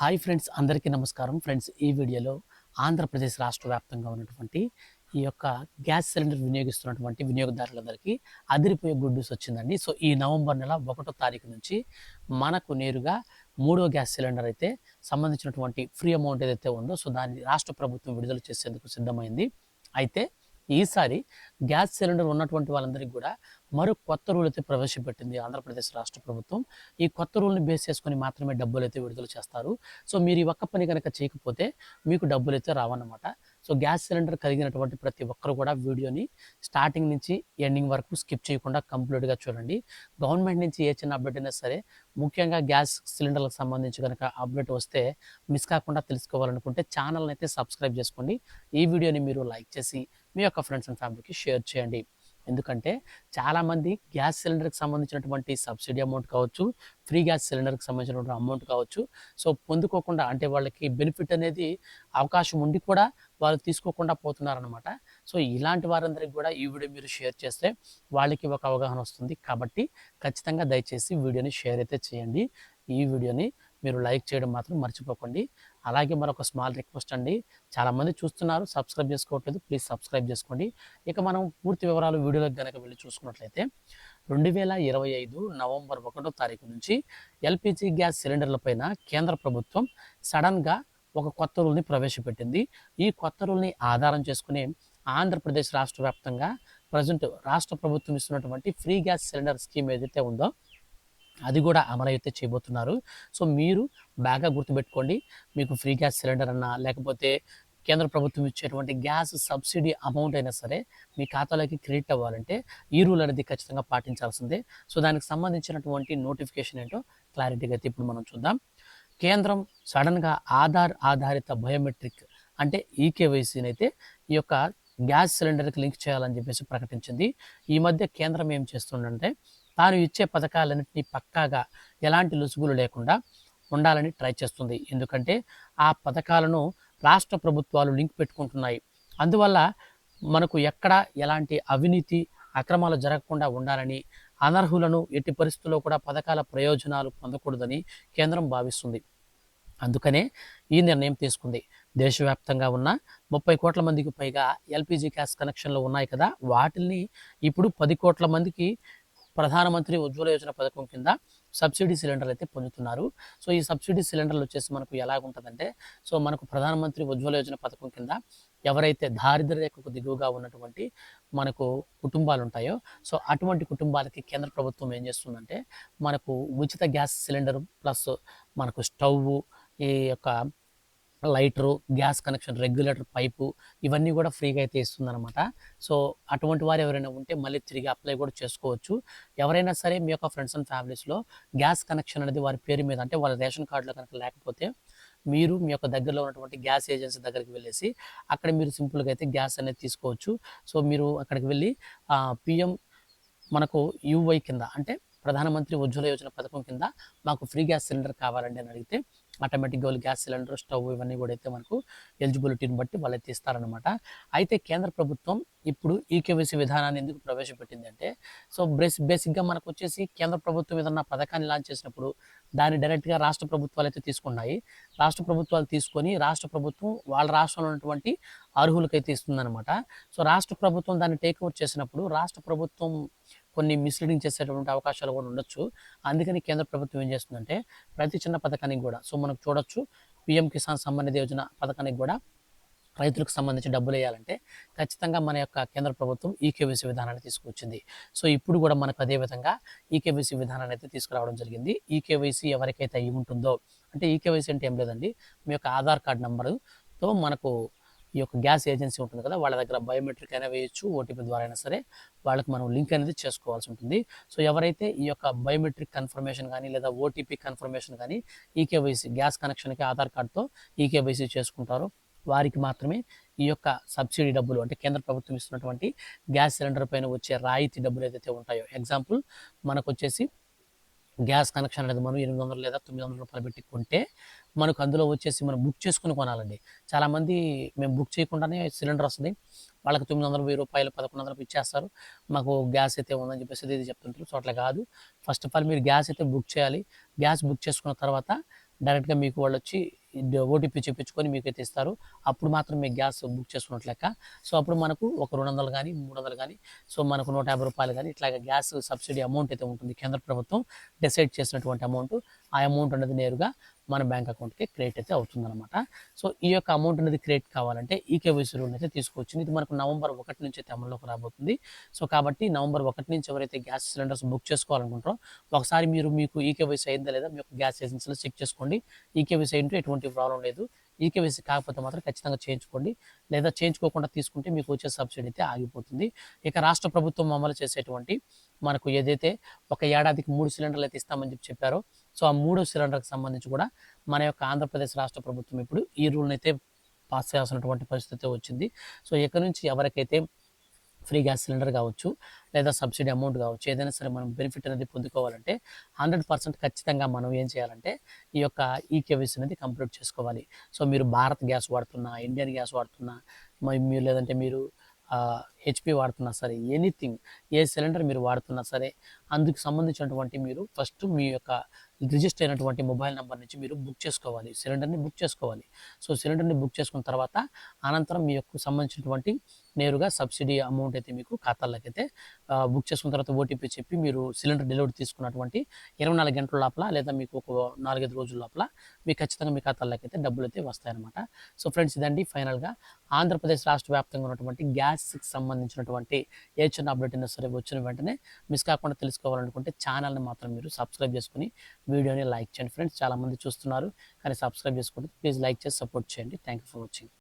Hi friends అందరికీ నమస్కారం. Friends ఈ వీడియోలో ఆంధ్రప్రదేశ్ రాష్ట్ర వ్యాప్తంగా ఉన్నటువంటి ఈ యొక్క గ్యాస్ సిలిండర్ వినియోగిస్తున్నటువంటి వినియోగదారులందరికీ అదిరిపోయే గుడ్ న్యూస్ వచ్చిందండి. సో ఈ నవంబర్ నెల ఒకటో తారీఖు నుంచి మనకు నేరుగా మూడో గ్యాస్ సిలిండర్ అయితే సంబంధించినటువంటి ఫ్రీ అమౌంట్ ఏదైతే ఉందో సో దాన్ని రాష్ట్ర ప్రభుత్వం విడుదల చేసేందుకు సిద్ధమైంది. అయితే ఈసారి గ్యాస్ సిలిండర్ ఉన్నటువంటి వాళ్ళందరికీ కూడా మరో కొత్త రూల్ అయితే ప్రవేశపెట్టింది ఆంధ్రప్రదేశ్ రాష్ట్ర ప్రభుత్వం. ఈ కొత్త రూల్ని బేస్ చేసుకొని మాత్రమే డబ్బులు అయితే విడుదల చేస్తారు. సో మీరు ఈ ఒక్క పని కనుక చేయకపోతే మీకు డబ్బులు అయితే రావన్నమాట. సో గ్యాస్ సిలిండర్ కలిగినటువంటి ప్రతి ఒక్కరు కూడా వీడియోని స్టార్టింగ్ నుంచి ఎండింగ్ వరకు స్కిప్ చేయకుండా కంప్లీట్గా చూడండి. గవర్నమెంట్ నుంచి ఏ చిన్న అప్డేట్ అయినా సరే ముఖ్యంగా గ్యాస్ సిలిండర్లకు సంబంధించి కనుక అప్డేట్ వస్తే మిస్ కాకుండా తెలుసుకోవాలనుకుంటే ఛానల్ని అయితే సబ్స్క్రైబ్ చేసుకోండి. ఈ వీడియోని మీరు లైక్ చేసి మీ యొక్క ఫ్రెండ్స్ అండ్ ఫ్యామిలీకి షేర్ చేయండి. ఎందుకంటే చాలామంది గ్యాస్ సిలిండర్కి సంబంధించినటువంటి సబ్సిడీ అమౌంట్ కావచ్చు ఫ్రీ గ్యాస్ సిలిండర్కి సంబంధించినటువంటి అమౌంట్ కావచ్చు. సో పొందుకోకుండా అంటే వాళ్ళకి బెనిఫిట్ అనేది అవకాశం ఉండి కూడా వాళ్ళు తీసుకోకుండా పోతున్నారనమాట సో ఇలాంటి వారందరికీ కూడా ఈ వీడియో మీరు షేర్ చేస్తే వాళ్ళకి ఒక అవగాహన వస్తుంది. కాబట్టి ఖచ్చితంగా దయచేసి వీడియోని షేర్ అయితే చేయండి. ఈ వీడియోని మీరు లైక్ చేయడం మాత్రం మర్చిపోకండి. అలాగే మరొక స్మాల్ రిక్వెస్ట్ అండి. చాలామంది చూస్తున్నారు సబ్స్క్రైబ్ చేసుకోవట్లేదు ప్లీజ్ సబ్స్క్రైబ్ చేసుకోండి. ఇక మనం పూర్తి వివరాలు వీడియోలకు కనుక వెళ్ళి చూసుకున్నట్లయితే రెండు వేల ఇరవై ఐదు నవంబర్ ఒకటో తారీఖు నుంచి ఎల్పిజి గ్యాస్ సిలిండర్లపైన కేంద్ర ప్రభుత్వం సడన్గా ఒక కొత్త రూల్ని ప్రవేశపెట్టింది. ఈ కొత్త రూల్ని ఆధారం చేసుకుని ఆంధ్రప్రదేశ్ రాష్ట్ర వ్యాప్తంగా ప్రజెంట్ రాష్ట్ర ప్రభుత్వం ఇస్తున్నటువంటి ఫ్రీ గ్యాస్ సిలిండర్ స్కీమ్ ఏదైతే ఉందో అది కూడా అమలైతే చేయబోతున్నారు. సో మీరు బాగా గుర్తుపెట్టుకోండి మీకు ఫ్రీ గ్యాస్ సిలిండర్ అన్నా లేకపోతే కేంద్ర ప్రభుత్వం ఇచ్చేటువంటి గ్యాస్ సబ్సిడీ అమౌంట్ అయినా సరే మీ ఖాతాలోకి క్రెడిట్ అవ్వాలంటే ఈ రూల్ అనేది ఖచ్చితంగా పాటించాల్సిందే. సో దానికి సంబంధించినటువంటి నోటిఫికేషన్ ఏంటో క్లారిటీగా అయితే ఇప్పుడు మనం చూద్దాం. కేంద్రం సడన్గా ఆధార్ ఆధారిత బయోమెట్రిక్ అంటే ఈకేవైసీని అయితే ఈ యొక్క గ్యాస్ సిలిండర్కి లింక్ చేయాలని చెప్పేసి ప్రకటించింది. ఈ మధ్య కేంద్రం ఏం చేస్తుందంటే తాను ఇచ్చే పథకాలన్నింటినీ పక్కాగా ఎలాంటి లొసుగులు లేకుండా ఉండాలని ట్రై చేస్తుంది. ఎందుకంటే ఆ పథకాలను రాష్ట్ర ప్రభుత్వాలు లింక్ పెట్టుకుంటున్నాయి. అందువల్ల మనకు ఎక్కడ ఎలాంటి అవినీతి అక్రమాలు జరగకుండా ఉండాలని అనర్హులను ఎట్టి పరిస్థితుల్లో కూడా పథకాల ప్రయోజనాలు పొందకూడదని కేంద్రం భావిస్తుంది. అందుకనే ఈ నిర్ణయం తీసుకుంది. దేశవ్యాప్తంగా ఉన్న ముప్పై కోట్ల మందికి పైగా ఎల్పిజి గ్యాస్ కనెక్షన్లు ఉన్నాయి కదా వాటిల్ని ఇప్పుడు పది కోట్ల మందికి ప్రధానమంత్రి ఉజ్వల యోజన పథకం కింద సబ్సిడీ సిలిండర్లు అయితే పొందుతున్నారు. సో ఈ సబ్సిడీ సిలిండర్లు వచ్చేసి మనకు ఎలాగుంటుందంటే సో మనకు ప్రధానమంత్రి ఉజ్వల యోజన పథకం కింద ఎవరైతే దారిద్ర రేఖకు దిగువగా ఉన్నటువంటి మనకు కుటుంబాలు ఉంటాయో సో అటువంటి కుటుంబాలకి కేంద్ర ప్రభుత్వం ఏం చేస్తుందంటే మనకు ఉచిత గ్యాస్ సిలిండర్ ప్లస్ మనకు స్టవ్ ఈ యొక్క lighter gas connection regulator pipe ఇవన్నీ కూడా ఫ్రీగా అయితే ఇస్తుందన్నమాట. సో అటువంటి వారు ఎవరైనా ఉంటే మళ్ళీ తిరిగి అప్లై కూడా చేసుకోవచ్చు. ఎవరైనా సరే మీ యొక్క ఫ్రెండ్స్ అండ్ ఫ్యామిలీస్లో గ్యాస్ కనెక్షన్ అనేది వారి పేరు మీద అంటే వాళ్ళ రేషన్ కార్డులో కనుక లేకపోతే మీరు మీ యొక్క దగ్గరలో ఉన్నటువంటి గ్యాస్ ఏజెన్సీ దగ్గరికి వెళ్ళేసి అక్కడ మీరు సింపుల్గా అయితే గ్యాస్ అనేది తీసుకోవచ్చు. సో మీరు అక్కడికి వెళ్ళి పిఎం మనకు యూవై కింద అంటే ప్రధానమంత్రి ఉజ్వల యోజన పథకం కింద మాకు ఫ్రీ గ్యాస్ సిలిండర్ కావాలండి అని అడిగితే ఆటోమేటిక్గా వాళ్ళు గ్యాస్ సిలిండర్ స్టవ్ ఇవన్నీ కూడా అయితే మనకు ఎలిజిబిలిటీని బట్టి వాళ్ళు అయితే ఇస్తారనమాట అయితే కేంద్ర ప్రభుత్వం ఇప్పుడు ఈకేవైసీ విధానాన్ని ఎందుకు ప్రవేశపెట్టిందంటే సో బేస్ బేసిక్గా మనకు వచ్చేసి కేంద్ర ప్రభుత్వం ఏదన్నా పథకాన్ని లాంచ్ చేసినప్పుడు దాన్ని డైరెక్ట్గా రాష్ట్ర ప్రభుత్వాలు అయితే తీసుకున్నాయి. రాష్ట్ర ప్రభుత్వాలు తీసుకొని రాష్ట్ర ప్రభుత్వం వాళ్ళ రాష్ట్రంలో ఉన్నటువంటి అర్హులకైతే ఇస్తుందన్నమాట. సో రాష్ట్ర ప్రభుత్వం దాన్ని టేక్ ఓవర్ చేసినప్పుడు రాష్ట్ర ప్రభుత్వం కొన్ని మిస్లీడింగ్ చేసేటువంటి అవకాశాలు కూడా ఉండొచ్చు. అందుకని కేంద్ర ప్రభుత్వం ఏం చేస్తుందంటే ప్రతి చిన్న పథకానికి కూడా సో మనకు చూడొచ్చు పిఎం కిసాన్ సమ్మాన్ యోజన పథకానికి కూడా రైతులకు సంబంధించి డబ్బులు వేయాలంటే ఖచ్చితంగా మన యొక్క కేంద్ర ప్రభుత్వం ఈకేవీసీ విధానాన్ని తీసుకొచ్చింది. సో ఇప్పుడు కూడా మనకు అదే విధంగా ఈకేవీసీ విధానాన్ని అయితే తీసుకురావడం జరిగింది. ఈకేవైసీ ఎవరికైతే అయి ఉంటుందో అంటే ఈకేవైసీ అంటే ఏం లేదండి మీ యొక్క ఆధార్ కార్డ్ నెంబరుతో మనకు ఈ యొక్క గ్యాస్ ఏజెన్సీ ఉంటుంది కదా వాళ్ళ దగ్గర బయోమెట్రిక్ అయినా వేయచ్చు ఓటీపీ ద్వారా అయినా సరే వాళ్ళకి మనం లింక్ అనేది చేసుకోవాల్సి ఉంటుంది. సో ఎవరైతే ఈ యొక్క బయోమెట్రిక్ కన్ఫర్మేషన్ కానీ లేదా ఓటీపీ కన్ఫర్మేషన్ కానీ ఈకేవైసీ గ్యాస్ కనెక్షన్కి ఆధార్ కార్డ్తో ఈకేవైసీ చేసుకుంటారో వారికి మాత్రమే ఈ యొక్క సబ్సిడీ డబ్బులు అంటే కేంద్ర ప్రభుత్వం ఇస్తున్నటువంటి గ్యాస్ సిలిండర్ పైన వచ్చే రాయితీ డబ్బులు ఏదైతే ఉంటాయో ఎగ్జాంపుల్ మనకు వచ్చేసి గ్యాస్ కనెక్షన్ అనేది మనం ఎనిమిది వందలు లేదా తొమ్మిది వందల రూపాయలు పెట్టి కొంటే మనకు అందులో వచ్చేసి మనం బుక్ చేసుకుని కొనాలండి. చాలామంది మేము బుక్ చేయకుండానే సిలిండర్ వస్తుంది. వాళ్ళకి తొమ్మిది వందల వెయ్యి రూపాయలు పదకొండు వందలు ఇచ్చేస్తారు. మాకు గ్యాస్ అయితే ఉందని చెప్పేసి ఇది చెప్తుంటారు. సో అట్లా కాదు. ఫస్ట్ ఆఫ్ ఆల్ మీరు గ్యాస్ అయితే బుక్ చేయాలి. గ్యాస్ బుక్ చేసుకున్న తర్వాత డైరెక్ట్గా మీకు వాళ్ళు వచ్చి ఓటీపీ చూపించుకొని మీకు అయితే ఇస్తారు. అప్పుడు మాత్రం మీకు గ్యాస్ బుక్ చేసుకున్నట్లు లెక్క. సో అప్పుడు మనకు ఒక రెండు వందలు కానీ మూడు వందలు కానీ సో మనకు నూట యాభై రూపాయలు కానీ ఇట్లాగ గ్యాస్ సబ్సిడీ అమౌంట్ అయితే ఉంటుంది కేంద్ర ప్రభుత్వం డిసైడ్ చేసినటువంటి అమౌంట్. ఆ అమౌంట్ అనేది నేరుగా మన బ్యాంక్ అకౌంట్కి క్రియేట్ అయితే అవుతుందన్నమాట. సో ఈ యొక్క అమౌంట్ అనేది క్రియేట్ కావాలంటే ఈ కేవైసీ రూల్ అయితే తీసుకొచ్చింది ఇది మనకు నవంబర్ ఒకటి నుంచి అయితే అమల్లోకి రాబోతుంది. సో కాబట్టి నవంబర్ ఒకటి నుంచి ఎవరైతే గ్యాస్ సిలిండర్స్ బుక్ చేసుకోవాలనుకుంటారో ఒకసారి మీరు మీకు ఈ కేవైసీ అయిందా లేదా మీ యొక్క గ్యాస్ ఏజెన్సీలో చెక్ చేసుకోండి. ఈ కేవైసీ అయింటే ఎటువంటి ప్రాబ్లం లేదు. ఈ కేవైసీ కాకపోతే మాత్రం ఖచ్చితంగా చేయించుకోండి. లేదా చేయించుకోకుండా తీసుకుంటే మీకు వచ్చే సబ్సిడీ అయితే ఆగిపోతుంది. ఇక రాష్ట్ర ప్రభుత్వం అమలు చేసేటువంటి మనకు ఏదైతే ఒక ఏడాదికి మూడు సిలిండర్లు అయితే ఇస్తామని చెప్పి చెప్పారో సో ఆ మూడో సిలిండర్కి సంబంధించి కూడా మన యొక్క ఆంధ్రప్రదేశ్ రాష్ట్ర ప్రభుత్వం ఇప్పుడు ఈ రూల్ని అయితే పాస్ చేయాల్సినటువంటి పరిస్థితి వచ్చింది. సో ఇక్కడ నుంచి ఎవరికైతే ఫ్రీ గ్యాస్ సిలిండర్ కావచ్చు లేదా సబ్సిడీ అమౌంట్ కావచ్చు ఏదైనా సరే మనం బెనిఫిట్ అనేది పొందుకోవాలంటే హండ్రెడ్ పర్సెంట్ ఖచ్చితంగా మనం ఏం చేయాలంటే ఈ యొక్క ఈ కేవైసీ అనేది కంప్లీట్ చేసుకోవాలి. సో మీరు భారత్ గ్యాస్ వాడుతున్నా ఇండియన్ గ్యాస్ వాడుతున్నా మరి మీరు లేదంటే మీరు హెచ్పి వాడుతున్నా సరే ఎనీథింగ్ ఏ సిలిండర్ మీరు వాడుతున్నా సరే అందుకు సంబంధించినటువంటి మీరు ఫస్ట్ మీ యొక్క రిజిస్టర్ అయినటువంటి మొబైల్ నెంబర్ నుంచి మీరు బుక్ చేసుకోవాలి సిలిండర్ని బుక్ చేసుకోవాలి. సో సిలిండర్ని బుక్ చేసుకున్న తర్వాత అనంతరం మీ యొక్క సంబంధించినటువంటి నేరుగా సబ్సిడీ అమౌంట్ అయితే మీకు ఖాతాలోకి అయితే బుక్ చేసుకున్న తర్వాత ఓటీపీ చెప్పి మీరు సిలిండర్ డెలివరీ తీసుకున్నటువంటి ఇరవై నాలుగు గంటల లోపల లేదా మీకు ఒక నాలుగైదు రోజుల లోపల మీకు ఖచ్చితంగా మీ ఖాతాలోకి అయితే డబ్బులు అయితే వస్తాయన్నమాట. సో ఫ్రెండ్స్ ఇదండి ఫైనల్గా ఆంధ్రప్రదేశ్ రాష్ట్ర వ్యాప్తంగా ఉన్నటువంటి గ్యాస్కి సంబంధించినటువంటి ఏ చిన్న అప్డేట్ అయినా సరే వచ్చిన వెంటనే మిస్ కాకుండా తెలుసుకోవాలనుకుంటే ఛానల్ని మాత్రం మీరు సబ్స్క్రైబ్ చేసుకుని వీడియోని లైక్ చేయండి. ఫ్రెండ్స్ చాలామంది చూస్తున్నారు కానీ సబ్స్క్రైబ్ చేసుకుంటే ప్లీజ్ లైక్ చేసి సపోర్ట్ చేయండి. Thank you for watching.